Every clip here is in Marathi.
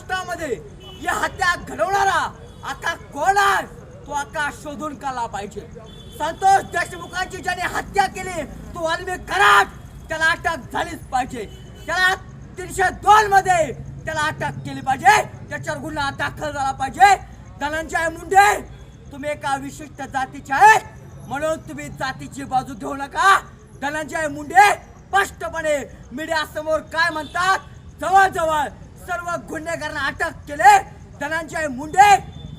महाराष्ट्रामध्ये या हत्या घडवणारा आता कोण आहे? तो आता शोधून काढला पाहिजे. संतोष देशमुखांची ज्याने हत्या केली तो अल्मी कराड त्याला अटक झालीच पाहिजे. त्याला तीनशे दोन मध्ये त्याला अटक केली पाहिजे. त्याच्यावर गुन्हा दाखल झाला पाहिजे. धनंजय मुंडे तुम्ही एका विशिष्ट जातीचे आहेत. म्हणून तुम्ही जातीची बाजू घेऊ नका. धनंजय मुंडे स्पष्टपणे मीडिया समोर काय म्हणतात? जवळजवळ सर्व गुन्हेगारांना अटक केले. धनंजय मुंडे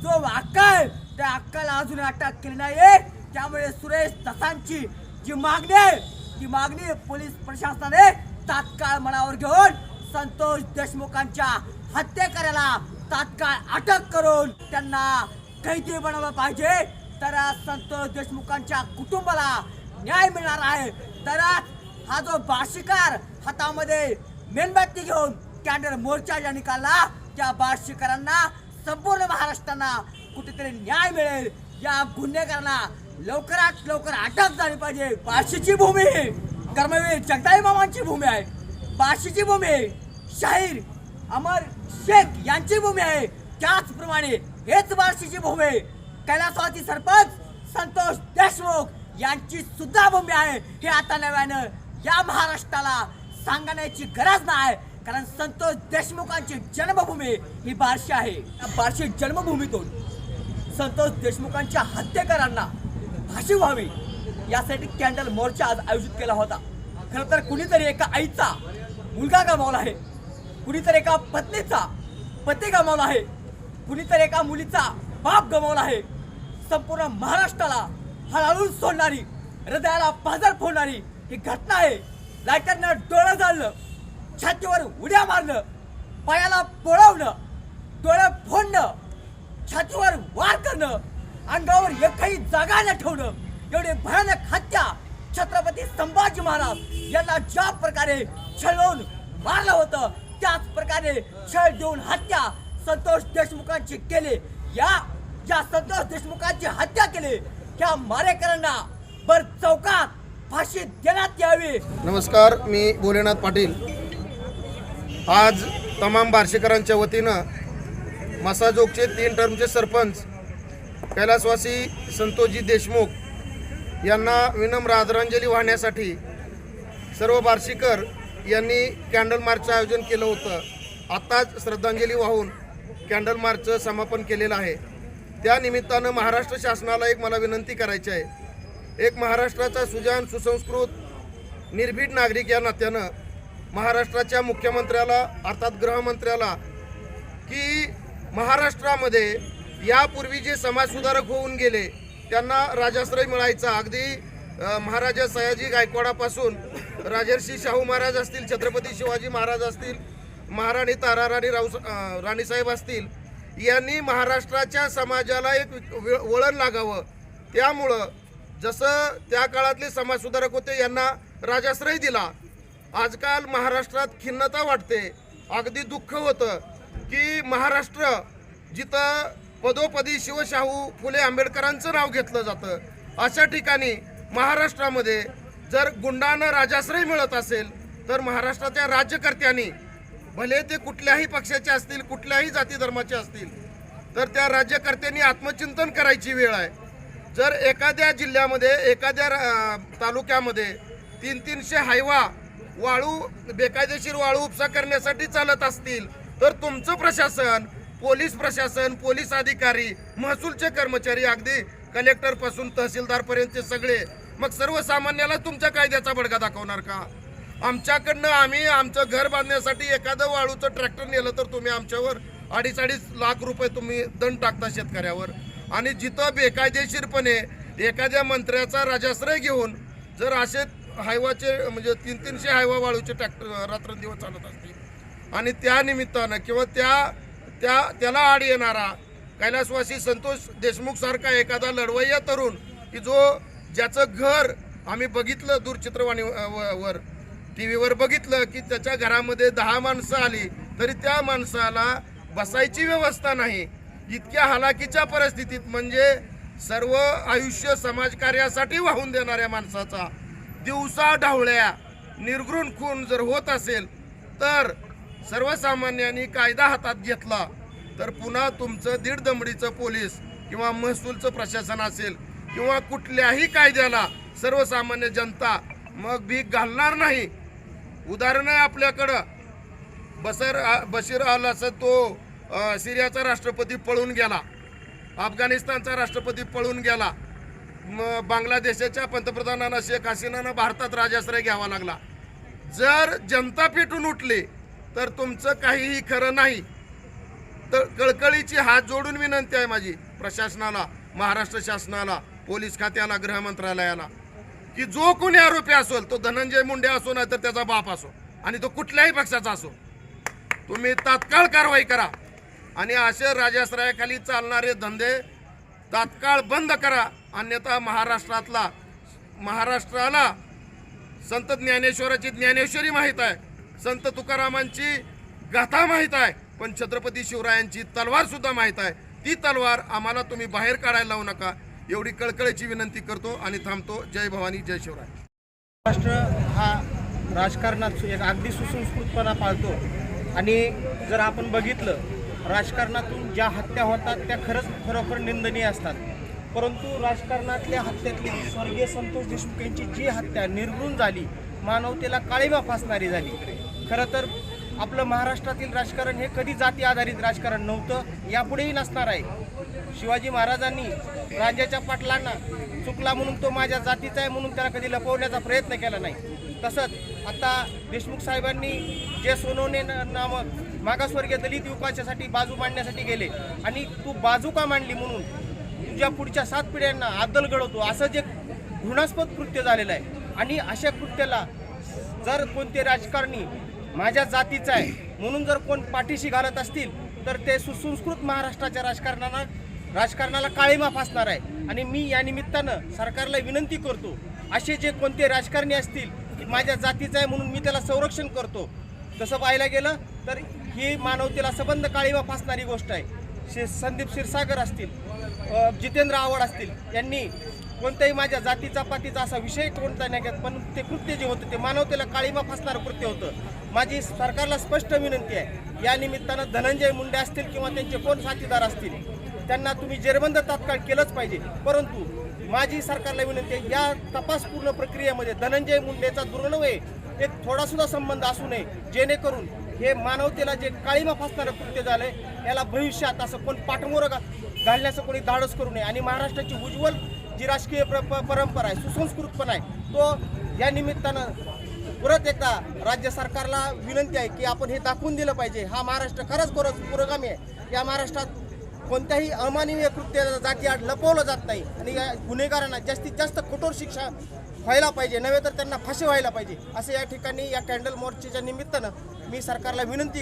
जो अक्कल त्या अक्काला अजून अटक केली नाहीये. त्यामुळे सुरेश दसांची जी मागणी आहे ती मागणी पोलीस प्रशासनाने तात्काळ मनावर घेऊन संतोष देशमुखांच्या हत्येकऱ्याला तात्काळ अटक करून त्यांना कैदी बनवलं पाहिजे. तर संतोष देशमुखांच्या कुटुंबाला न्याय मिळणार आहे. तर हा जो भाषिकार हातामध्ये मेणबत्ती घेऊन कॅन्डल मोर्चा या निकाला. त्या बार्शीकरांना संपूर्ण महाराष्ट्रांना कुठेतरी न्याय मिळेल. या गुन्हेगारांना लवकरात लवकर अटक झाली पाहिजे. बार्शीची भूमी कर्मवीर जगदाई मामांची भूमी आहे. बार्शीची भूमी शाहीर अमर शेख यांची भूमी आहे. त्याचप्रमाणे हेच बार्शीची भूमी. आहे सरपंच संतोष देशमुख यांची सुद्धा भूमी आहे. हे आता नव्यानं या महाराष्ट्राला सांगण्याची गरज नाही. कारण संतोष देशमुखांची जन्मभूमी ही बार्शी आहे. या बार्शी जन्मभूमीतून संतोष देशमुखांच्या हत्येकरांना फाशी व्हावी यासाठी कॅन्डल मोर्चा आज आयोजित केला होता. खरं तर कुणीतरी एका आईचा मुलगा गमावला आहे. कुणीतरी एका पत्नीचा पती गमावला आहे. कुणीतरी एका मुलीचा बाप गमावला आहे. संपूर्ण महाराष्ट्राला हळहळून सोडणारी हृदयाला पाजर फोडणारी ही घटना आहे. लाईटरनं डोळं जाळलं. छातीवर उड्या मारणं पायाला पोळवणं डोळे फोडणं छातीवर वार करणं अंगावर एकही जागा न ठेवणं एवढे भयानक हत्या छत्रपती संभाजी महाराज यांना ज्या प्रकारे छळवून मारलं होतं त्याच प्रकारे छळ देऊन हत्या संतोष देशमुखांची केली. या ज्या संतोष देशमुखांची हत्या केली. त्या मारेकरांना बर चौकात फाशी देण्यात यावी. नमस्कार मी भोलेनाथ पाटील. आज तमाम बार्शीकरांच्या वतीनं मसाजोगचे तीन टर्मचे सरपंच कैलासवासी संतोषजी देशमुख यांना विनम्र आदरांजली वाहण्यासाठी सर्व बार्शीकर यांनी कॅन्डल मार्चचं आयोजन केलं होतं. आत्ताच श्रद्धांजली वाहून कॅन्डल मार्चचं समापन केलेलं आहे. त्या निमित्तानं महाराष्ट्र शासनाला एक मला विनंती करायची आहे. एक महाराष्ट्राचा सुजान सुसंस्कृत निर्भीड नागरिक या नात्यानं महाराष्ट्राच्या मुख्यमंत्र्याला अर्थात गृहमंत्र्याला की महाराष्ट्रामध्ये यापूर्वी जे समाजसुधारक होऊन गेले त्यांना राजाश्रय मिळायचा. अगदी महाराजा सयाजी गायकवाडापासून राजर्षी शाहू महाराज असतील छत्रपती शिवाजी महाराज असतील महाराणी ताराराणी राऊ राणीसाहेब असतील यांनी महाराष्ट्राच्या समाजाला एक व- वळण लागावं. त्यामुळं जसं त्या काळातले समाजसुधारक होते यांना राजाश्रय दिला. आजकाल महाराष्ट्रात खिन्नता वाटते. अगदी दुःख होतं की महाराष्ट्र जिथं पदोपदी शिवशाहू फुले आंबेडकरांचं नाव घेतलं जातं अशा ठिकाणी महाराष्ट्रामध्ये जर गुंडांना राजाश्रय मिळत असेल तर महाराष्ट्राच्या राज्यकर्त्यांनी भले ते कुठल्याही पक्षाचे असतील कुठल्याही जाती धर्माचे असतील तर त्या राज्यकर्त्यांनी आत्मचिंतन करायची वेळ आहे. जर एखाद्या जिल्ह्यामध्ये एखाद्या तालुक्यामध्ये तीन तीनशे हायवा वाळू बेकायदेशीर वाळू उपसा करण्यासाठी चालत असतील तर तुमचं प्रशासन पोलीस प्रशासन पोलीस अधिकारी महसूलचे कर्मचारी अगदी कलेक्टरपासून तहसीलदारपर्यंतचे सगळे. मग सर्वसामान्याला तुमच्या कायद्याचा बडगा दाखवणार का? आमच्याकडनं आम्ही आमचं घर बांधण्यासाठी एखादं वाळूचं ट्रॅक्टर नेलं तर तुम्ही आमच्यावर अडीच अडीच लाख रुपये तुम्ही दंड टाकता शेतकऱ्यावर. आणि जिथं बेकायदेशीरपणे एखाद्या मंत्र्याचा राजाश्रय घेऊन जर असे हायवाचे म्हणजे तीन तीनशे हायवा वाळूचे ट्रॅक्टर रात्रंदिवस चालत असतील. आणि त्या निमित्तानं किंवा त्या त्या त्याला आड येणारा कैलासवासी संतोष देशमुख सारखा एखादा लढवय्या तरुण की जो ज्याचं घर आम्ही बघितलं दूरचित्रवाणी वर टी व्हीवर बघितलं की त्याच्या घरामध्ये दहा माणसं आली तरी त्या माणसाला बसायची व्यवस्था नाही. इतक्या हालाकीच्या परिस्थितीत म्हणजे सर्व आयुष्य समाजकार्यासाठी वाहून देणाऱ्या माणसाचा दिवसा ढावळ्या निर्घृण खून जर होत असेल तर सर्वसामान्यांनी कायदा हातात घेतला तर पुन्हा तुमचं दीड दमडीचं पोलीस किंवा महसूलचं प्रशासन असेल किंवा कुठल्याही कायद्याला सर्वसामान्य जनता मग भीक घालणार नाही. उदाहरण आहे आपल्याकडं. बसर बशीर अल असं तो सिरियाचा राष्ट्रपती पळून गेला. अफगाणिस्तानचा राष्ट्रपती पळून गेला. बांगलादेशाच्या पंतप्रधानांना शेख हसीनानं भारतात राजाश्रय घ्यावा लागला. जर जनता पेटून उठली तर तुमचं काहीही खरं नाही. तर कळकळीची हात जोडून विनंती आहे माझी प्रशासनाला महाराष्ट्र शासनाला पोलीस खात्याला गृहमंत्रालयाला की जो कोणी आरोपी असेल तो धनंजय मुंडे असो नाही तर त्याचा बाप असो आणि तो कुठल्याही पक्षाचा असो तुम्ही तात्काळ कारवाई करा. आणि असे राजाश्रयाखाली चालणारे धंदे तात्काळ बंद करा. अन्यथा महाराष्ट्रातला महाराष्ट्राला संत ज्ञानेश्वराची ज्ञानेश्वरी माहीत आहे संत तुकारामांची गाथा माहीत आहे पण छत्रपती शिवरायांची तलवारसुद्धा माहीत आहे. ती तलवार आम्हाला तुम्ही बाहेर काढायला लावू नका. एवढी कळकळीची विनंती करतो आणि थांबतो. जय भवानी जय शिवराय. महाराष्ट्र हा राजकारणात एक अगदी सुसंस्कृतपणा पाळतो. आणि जर आपण बघितलं राजकारणातून ज्या हत्या होतात त्या खरंच खरोखर निंदनीय असतात. परंतु राजकारणातल्या हत्यातली स्वर्गीय संतोष देशमुख यांची जी हत्या निर्गुण झाली मानवतेला काळीमा फासणारी झाली. खरं तर आपलं महाराष्ट्रातील राजकारण हे कधी जाती आधारित राजकारण नव्हतं यापुढेही नसणार आहे. शिवाजी महाराजांनी राज्याच्या पाटलांना चुकला म्हणून तो माझ्या जातीचा आहे म्हणून त्याला कधी लपवण्याचा प्रयत्न केला नाही. तसंच आता देशमुख साहेबांनी जे सोनवणे नामक मागासवर्गीय दलित युवकाच्यासाठी बाजू मांडण्यासाठी गेले आणि तू बाजू का मांडली म्हणून तुझ्या पुढच्या सात पिढ्यांना आदल घडवतो. असं जे घृणास्पद कृत्य झालेलं आहे. आणि अशा कृत्याला जर कोणते राजकारणी माझ्या जातीचा आहे म्हणून जर कोण पाठीशी घालत असतील तर ते सुसंस्कृत महाराष्ट्राच्या राजकारणाला राजकारणाला काळीमा फासणार आहे. आणि मी या निमित्तानं सरकारला विनंती करतो असे जे कोणते राजकारणी असतील की माझ्या जातीचं आहे म्हणून मी त्याला संरक्षण करतो. तसं पाहायला गेलं तर ही मानवतेला संबंध काळीमा फासणारी गोष्ट आहे. शे संदीप क्षीरसागर असतील जितेंद्र आव्हाड असतील यांनी कोणत्याही माझ्या जातीचा पातीचा असा विषय कोणता नाही घेत पण ते कृत्य जे होतं ते मानवतेला काळीमा फासणारं कृत्य होतं. माझी सरकारला स्पष्ट विनंती आहे या निमित्तानं धनंजय मुंडे असतील किंवा त्यांचे कोण साथीदार असतील त्यांना तुम्ही जेरबंद तात्काळ केलंच पाहिजे. परंतु माझी सरकारला विनंती आहे या तपासपूर्ण प्रक्रियेमध्ये धनंजय मुंडेचा दुर्नवे एक थोडासुद्धा संबंध असू नये जेणेकरून हे मानवतेला जे काळीमा फासणारं कृत्य झालं याला भविष्यात असं कोण पाठमोरं घालण्याचं कोणी धाडस करू नये. आणि महाराष्ट्राची उज्ज्वल जी राजकीय परंपरा आहे सुसंस्कृत पण आहे तो या निमित्तानं परत एकदा राज्य सरकारला विनंती आहे की आपण हे दाखवून दिलं पाहिजे. हा महाराष्ट्र खरंच खरंच पुरोगामी आहे. या महाराष्ट्रात कोणत्याही अमानवीय कृत्य जाती आड लपवलं जात नाही आणि या गुन्हेगारांना जास्तीत जास्त कठोर शिक्षा व्हायला पाहिजे नव्हे तर त्यांना फाशी व्हायला पाहिजे असं या ठिकाणी या कॅन्डल मोर्चेच्या निमित्तानं मी सरकारला विनंती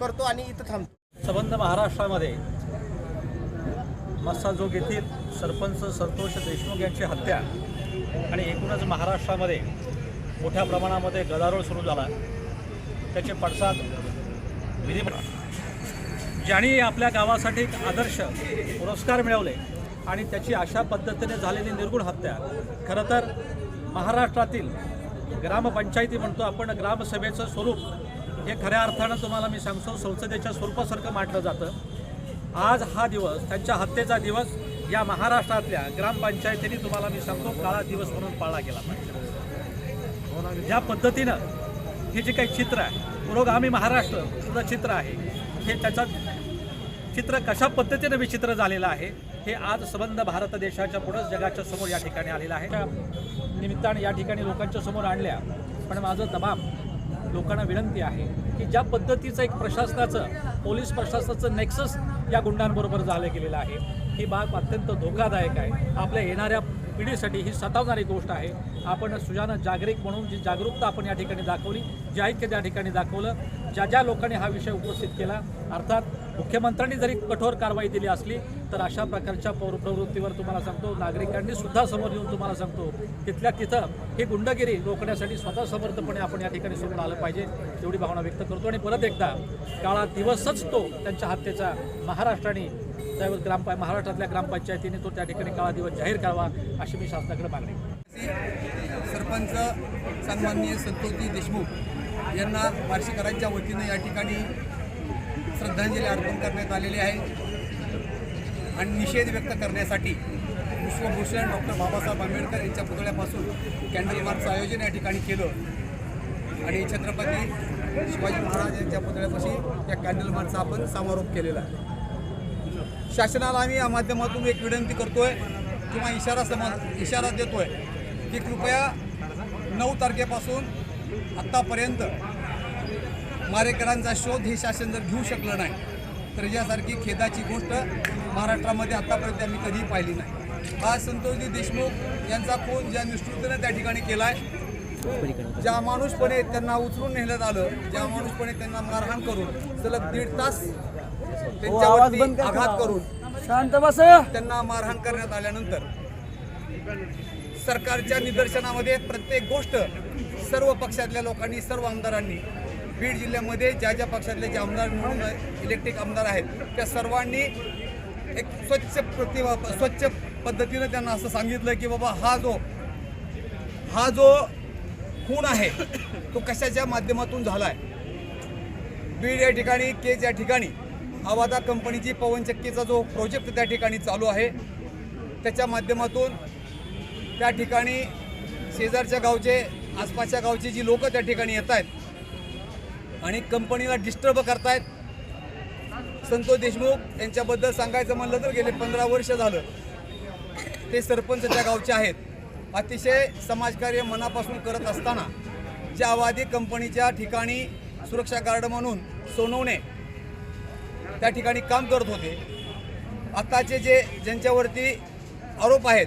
करतो आणि इथं थांबतो. संबंध महाराष्ट्रामध्ये मस्साजोग येथील सरपंच संतोष देशमुख यांची हत्या आणि एकूणच महाराष्ट्रामध्ये मोठ्या प्रमाणामध्ये गदारोळ सुरू झाला. त्याचे पडसाद विधी ज्यांनी आपल्या गावासाठी एक आदर्श पुरस्कार मिळवले आणि त्याची अशा पद्धतीने झालेली निर्गुण हत्या खरं तर महाराष्ट्रातील ग्रामपंचायती म्हणतो आपण ग्रामसभेचं स्वरूप हे खऱ्या अर्थानं तुम्हाला मी सांगतो संसदेच्या स्वरूपासारखं मांडलं जातं. आज हा दिवस त्यांच्या हत्येचा दिवस या महाराष्ट्रातल्या ग्रामपंचायतींनी तुम्हाला मी सांगतो काळा दिवस म्हणून पाळला गेला पाहिजे. ज्या पद्धतीनं हे जे काही चित्र आहे पुरोगामी महाराष्ट्र सुद्धा चित्र आहे हे त्याचा चित्र कशा पद्धतीनं विचित्र झालेलं आहे हे आज संबंध भारत देशाच्या पुढंच जगाच्या समोर या ठिकाणी आलेलं आहे. त्या निमित्ताने या ठिकाणी लोकांच्या समोर आणल्या. पण माझं तमाम लोकांना विनंती आहे की ज्या पद्धतीचं एक प्रशासनाचं पोलीस प्रशासनाचं नेक्सस या गुंडांबरोबर झालं गेलेलं आहे. ही बाब अत्यंत धोकादायक आहे. आपल्या येणाऱ्या पिढीसाठी ही सतावणारी गोष्ट आहे. आपण सुजान जागरिक म्हणून जी जागरूकता आपण या ठिकाणी दाखवली जे ऐक्य त्या ठिकाणी दाखवलं ज्या ज्या लोकांनी हा विषय उपस्थित केला अर्थात मुख्यमंत्र्यांनी जरी कठोर कारवाई दिली असली तर अशा प्रकारच्या पौर प्रवृत्तीवर तुम्हाला सांगतो नागरिकांनी सुद्धा समोर येऊन तुम्हाला सांगतो तिथल्या तिथं ही गुंडगिरी रोखण्यासाठी स्वतः समर्थपणे आपण या ठिकाणी समोर आलं पाहिजे एवढी भावना व्यक्त करतो. आणि परत एकदा काळा दिवसच तो त्यांच्या हत्येचा महाराष्ट्राने त्यावेळेस ग्रामपा महाराष्ट्रातल्या ग्रामपंचायतीने तो त्या ठिकाणी काळा दिवस जाहीर करावा अशी मी शासनाकडे मागणी सरपंच सन्माननीय संतोषजी देशमुख यांना वार्षिकरांच्या वतीनं या ठिकाणी श्रद्धांजली अर्पण करण्यात आलेली आहे. आणि निषेध व्यक्त करण्यासाठी विश्वभूषण डॉक्टर बाबासाहेब आंबेडकर यांच्या पुतळ्यापासून कॅन्डल मार्चचं आयोजन या ठिकाणी केलं. आणि छत्रपती शिवाजी महाराज यांच्या पुतळ्यापाशी या कॅन्डल मार्चचा आपण समारोप केलेला आहे. शासनाला आम्ही या माध्यमातून एक विनंती करतोय किंवा इशारा समा इशारा देतोय की कृपया नऊ तारखेपासून आत्तापर्यंत मारेकरांचा शोध हे शासन जर घेऊ शकलं नाही तर यासारखी खेदाची गोष्ट महाराष्ट्रामध्ये आत्तापर्यंत आम्ही कधीही पाहिली नाही. हा संतोषजी देशमुख यांचा खून ज्या निष्ठुरतेने त्या ठिकाणी केला आहे ज्या माणूसपणे त्यांना उचलून नेण्यात आलं ज्या माणूसपणे त्यांना मारहाण करून सलग दीड तास त्यांच्यावरती आघात करून शांत बस. त्यांना मारहाण करण्यात आल्यानंतर सरकारच्या निदर्शनामध्ये प्रत्येक गोष्ट सर्व पक्षातल्या लोकांनी सर्व आमदारांनी बीड जिल्ह्यामध्ये ज्या ज्या पक्षातले जे आमदार म्हणून इलेक्ट्रिक आमदार आहेत त्या सर्वांनी एक स्वच्छ प्रतिभा स्वच्छ पद्धतीनं त्यांना असं सांगितलं की बाबा हा जो हा जो खून आहे तो कशाच्या माध्यमातून झाला आहे बीड या ठिकाणी केज या ठिकाणी आवादा कंपनीची पवनचक्कीचा जो प्रोजेक्ट त्या ठिकाणी चालू आहे त्याच्या माध्यमातून त्या ठिकाणी शेजारच्या गावचे आसपासच्या गावचे जी लोक त्या ठिकाणी येत आहेत आणि कंपनीला डिस्टर्ब करतायत. संतोष देशमुख यांच्याबद्दल सांगायचं म्हणलं तर गेले पंधरा वर्ष झालं. ते सरपंच त्या गावचे आहेत. अतिशय समाजकार्य मनापासून करत असताना ज्या आवादी कंपनीच्या ठिकाणी सुरक्षा गार्ड म्हणून सोनवणे त्या ठिकाणी काम करत होते. आताचे जे ज्यांच्यावरती आरोप आहेत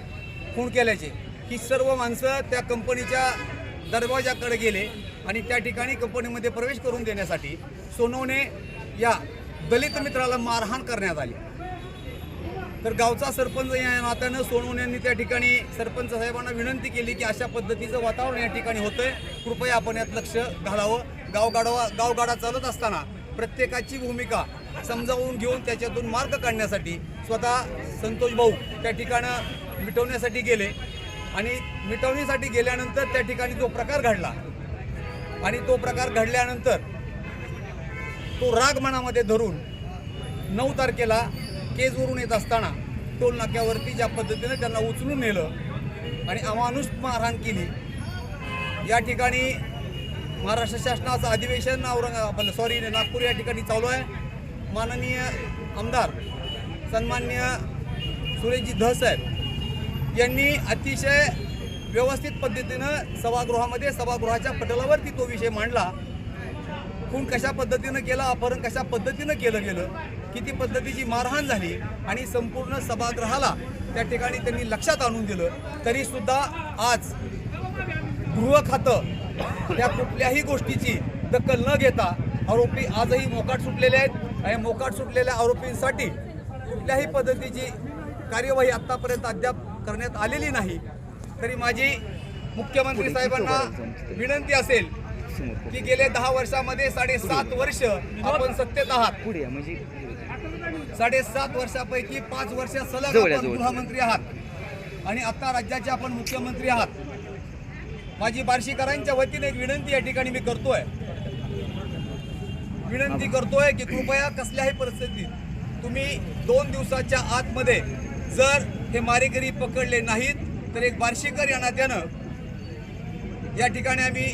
खून केल्याचे ही सर्व माणसं त्या कंपनीच्या दरवाजाकडे गेले. आणि त्या ठिकाणी कंपनीमध्ये प्रवेश करून देण्यासाठी सोनवणे या दलित मित्राला मारहाण करण्यात आली. तर गावचा सरपंच या नात्यानं सोनवून यांनी त्या ठिकाणी सरपंच साहेबांना विनंती केली की अशा पद्धतीचं वातावरण या ठिकाणी होतंय. कृपया आपण यात लक्ष घालावं. गावगाडवा गावगाडा चालत असताना प्रत्येकाची भूमिका समजावून घेऊन त्याच्यातून मार्ग काढण्यासाठी स्वतः संतोष भाऊ त्या ठिकाणं मिटवण्यासाठी गेले. आणि मिटवणीसाठी गेल्यानंतर त्या ठिकाणी जो प्रकार घडला आणि तो प्रकार घडल्यानंतर तो राग मनामध्ये धरून नऊ तारखेला केजवरून येत असताना टोल नाक्यावरती ज्या पद्धतीनं त्यांना उचलून नेलं आणि अमानुष मारहाण केली. या ठिकाणी महाराष्ट्र शासनाचं अधिवेशन औरंगाबाद सॉरी नागपूर या ठिकाणी चालू आहे. माननीय आमदार सन्मान्य सुरेशजी धस साहेब यांनी अतिशय व्यवस्थित पद्धतीनं सभागृहामध्ये सभागृहाच्या पटलावरती तो विषय मांडला. खून कशा पद्धतीनं केला अपहरण कशा पद्धतीनं केलं गेलं किती पद्धतीची मारहाण झाली आणि संपूर्ण सभागृहाला त्या ठिकाणी त्यांनी लक्षात आणून दिलं तरीसुद्धा आज गृह खातं त्या कुठल्याही गोष्टीची दखल न घेता आरोपी आजही मोकाट सुटलेले आहेत आणि मोकाट सुटलेल्या आरोपींसाठी कुठल्याही पद्धतीची कार्यवाही आत्तापर्यंत अद्याप करण्यात आलेली नाही. तरी माझी मुख्यमंत्री साहेबांना विनंती असेल की गेले दहा वर्षामध्ये साडेसात वर्ष आपण सत्तेत आहात. साडेसात वर्षापैकी पाच वर्ष सलग आपण गृहमंत्री आहात. आणि आता राज्याचे आपण मुख्यमंत्री आहात. माझी बार्शीकरांच्या वतीने एक विनंती या ठिकाणी मी करतोय. विनंती करतोय की कृपया कसल्याही परिस्थितीत तुम्ही दोन दिवसाच्या आतमध्ये जर हे मारेकरी पकडले नाहीत तर एक बार्शीकर या नात्यानं या ठिकाणी आम्ही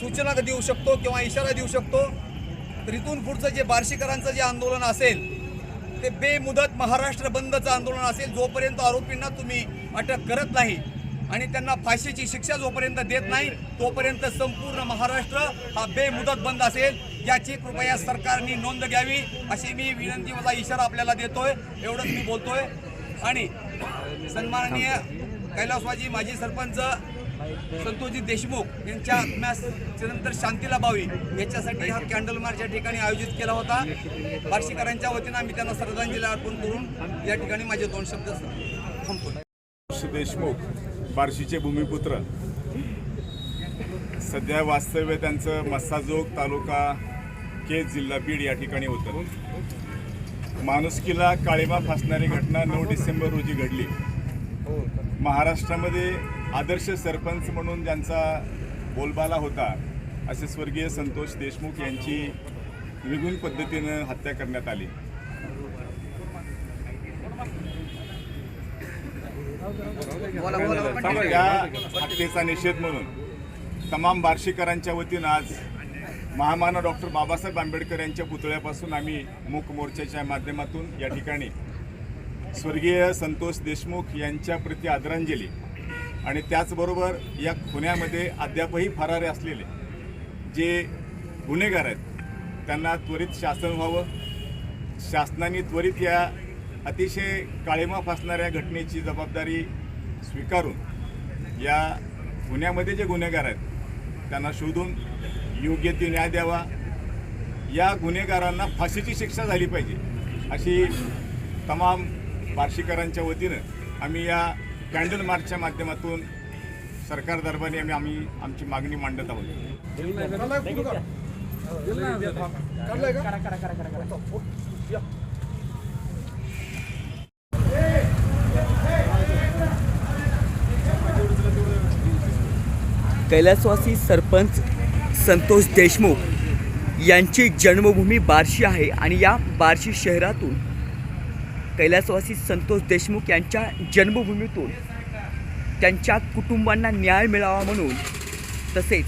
सूचना देऊ शकतो किंवा इशारा देऊ शकतो. तर इथून पुढचं जे बार्शीकरांचं जे आंदोलन असेल ते बेमुदत महाराष्ट्र बंदचं आंदोलन असेल जोपर्यंत आरोपींना तुम्ही अटक करत नाही आणि त्यांना फाशीची शिक्षा जोपर्यंत देत नाही तोपर्यंत संपूर्ण महाराष्ट्र हा बेमुदत बंद असेल. याची कृपया सरकारने नोंद घ्यावी अशी मी विनंती माझा इशारा आपल्याला देतोय. एवढंच मी बोलतोय. आणि सन्माननीय कैलासवाजी माजी सरपंच संतोषजी देशमुख यांच्या आत्म्याच्या शांतीला बावी. याच्यासाठी हा कॅन्डल मार्च या ठिकाणी आयोजित केला होता. बार्शीकरांच्या वतीनं आम्ही त्यांना श्रद्धांजली अर्पण करून या ठिकाणी माझे दोन शब्द थांबतो देशमुख बार्शीचे भूमिपुत्र. सध्या वास्तव्य त्यांचं मस्साजोग तालुका केज जिल्हा बीड या ठिकाणी होतं. माणुसकीला काळीमा फासणारी घटना नऊ डिसेंबर रोजी घडली. महाराष्ट्रामध्ये आदर्श सरपंच म्हणून ज्यांचा बोलबाला होता असे स्वर्गीय संतोष देशमुख यांची निगून पद्धतीनं हत्या करण्यात आली. त्या हत्येचा निषेध म्हणून तमाम बार्शीकरांच्या वतीनं आज महामानव डॉक्टर बाबासाहेब आंबेडकर यांच्या पुतळ्यापासून आम्ही मूक मोर्चाच्या माध्यमातून या ठिकाणी स्वर्गीय संतोष देशमुख यांच्या प्रति आदरांजली. आणि त्याचबरोबर या खुन्यामध्ये अद्यापही फरारे असलेले जे गुन्हेगार आहेत त्यांना त्वरित शासन व्हावं. शासनाने त्वरित या अतिशय काळीमाफ असणाऱ्या घटनेची जबाबदारी स्वीकारून या गुन्ह्यामध्ये जे गुन्हेगार आहेत त्यांना शोधून योग्य ते न्याय द्यावा. या गुन्हेगारांना फाशीची शिक्षा झाली पाहिजे. अशी तमाम बार्शीकरांच्या वतीनं आम्ही या कॅन्डल मार्चच्या माध्यमातून सरकार दरबारी आम्ही आम्ही आमची मागणी मांडत आहोत. कैलासवासी सरपंच संतोष देशमुख यांची जन्मभूमी बार्शी आहे आणि या बार्शी शहरातून कैलासवासी संतोष देशमुख यांच्या जन्मभूमीतून त्यांच्या कुटुंबांना न्याय मिळावा म्हणून तसेच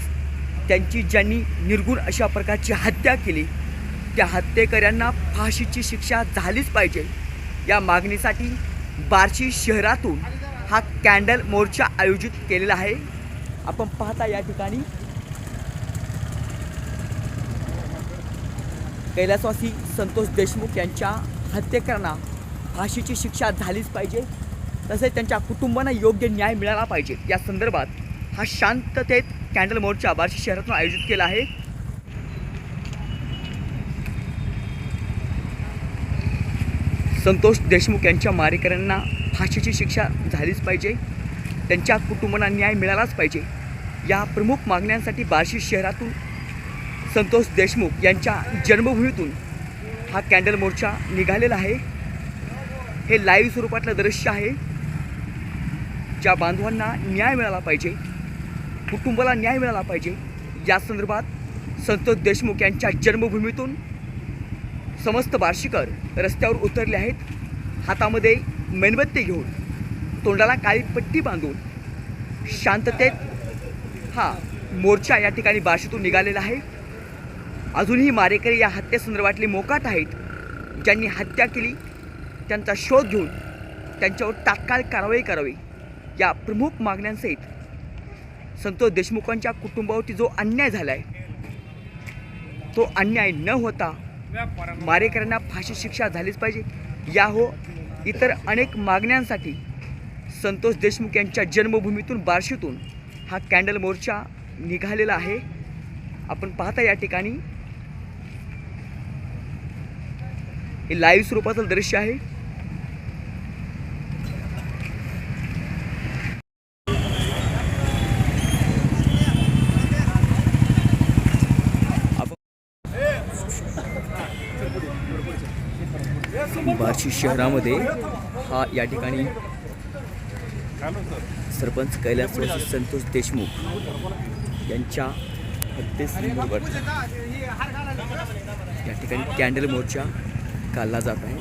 त्यांची ज्यांनी निर्गुण अशा प्रकारची हत्या केली त्या हत्येकऱ्यांना फाशीची शिक्षा झालीच पाहिजे. या मागणीसाठी बार्शी शहरातून हा कॅन्डल मोर्चा आयोजित केलेला आहे. आपण पाहता या ठिकाणी कैलासवासी संतोष देशमुख यांच्या हत्येकरांना फाशीची शिक्षा झालीच पाहिजे. तसेच त्यांच्या कुटुंबांना योग्य न्याय मिळाला पाहिजे. या संदर्भात हा शांततेत कॅन्डल मोर्चा बार्शी शहरातून आयोजित केला आहे. संतोष देशमुख यांच्या मारेकऱ्यांना फाशीची शिक्षा झालीच पाहिजे. त्यांच्या कुटुंबांना न्याय मिळालाच पाहिजे. या प्रमुख मागण्यांसाठी बार्शी शहरातून संतोष देशमुख यांच्या जन्मभूमीतून हा कॅन्डल मोर्चा निघालेला आहे. हे लाईव्ह स्वरूपातलं दृश्य आहे. ज्या बांधवांना न्याय मिळाला पाहिजे कुटुंबाला न्याय मिळाला पाहिजे या संदर्भात संतोष देशमुख यांच्या जन्मभूमीतून समस्त बार्शीकर रस्त्यावर उतरले आहेत. हातामध्ये मेणबत्ती घेऊन तोंडाला काळी पट्टी बांधून शांततेत हा मोर्चा या ठिकाणी बार्शीतून निघालेला आहे. अजूनही मारेकरी या हत्येसंदर्भातले मोकाट आहेत. ज्यांनी हत्या केली त्यांचा शोध घेऊन त्यांच्यावर तात्काळ कारवाई करावी या प्रमुख मागण्यांसहित. संतोष देशमुखांच्या कुटुंबावरती जो अन्याय झाला आहे तो अन्याय न होता मारेकऱ्यांना फाशी शिक्षा झालीच पाहिजे. या हो इतर अनेक मागण्यांसाठी संतोष देशमुख यांच्या जन्मभूमीतून बार्शीतून हा कॅन्डल मोर्चा निघालेला आहे. आपण पाहता या ठिकाणी हे लाईव्ह स्वरूपाचं दृश्य आहे. बार्शी शहरामध्ये हा या ठिकाणी सरपंच कैलास संतोष देशमुख यांच्या हत्येसंदर्भात या ठिकाणी कॅन्डल मोर्चा काढला जात आहे.